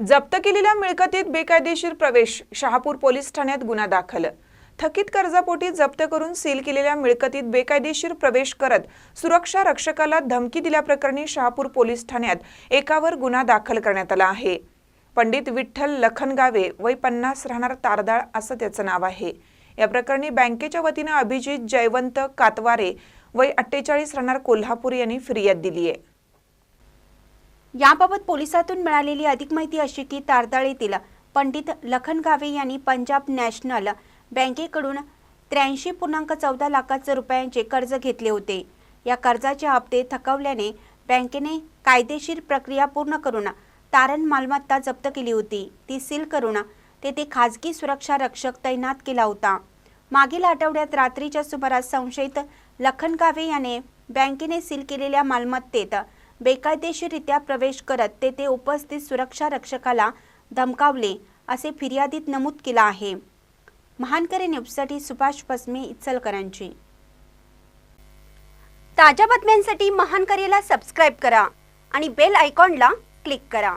जप्त केलेल्या मिळकतीत बेकायदेशीर प्रवेश शहापूर पोलीस ठाण्यात गुन्हा दाखल. थकीत कर्जापोटी जप्त करून सील केलेल्या मिळकतीत बेकायदेशीर प्रवेश करत सुरक्षा रक्षकाला धमकी दिल्याप्रकरणी शहापूर पोलीस ठाण्यात एकावर गुन्हा दाखल करण्यात आला आहे. पंडित विठ्ठल लखनगावे वय पन्नास राहणार तारदाळ असं त्याचं नाव आहे. या प्रकरणी बँकेच्या वतीनं अभिजित जयवंत कातवारे वय अठ्ठेचाळीस राहणार कोल्हापूर यांनी फिर्याद दिली आहे याबाबत पोलिसातून मिळालेली अधिक माहिती अशी की तारदाळ येथील पंडित लखन गावे यांनी पंजाब नॅशनल बँकेकडून त्र्याऐंशी पूर्णांक चौदा लाखाचं रुपयांचे कर्ज घेतले होते. या कर्जाचे हप्ते थकवल्याने बँकेने कायदेशीर प्रक्रिया पूर्ण करून तारण मालमत्ता जप्त केली होती. ती सील करून तेथे खाजगी सुरक्षा रक्षक तैनात केला होता. मागील आठवड्यात रात्रीच्या सुमारास संशयित लखन गावे याने बँकेने सील केलेल्या मालमत्तेत बेकायदेशीररित्या प्रवेश करत तेथे उपस्थित सुरक्षा रक्षकाला धमकावले असे फिर्यादीत नमूद केलं आहे. महानकरे न्यूजसाठी सुभाष पसमे इचलकरांची ताज्या बातम्यांसाठी महानकरेला सबस्क्राईब करा आणि बेल आयकॉनला क्लिक करा.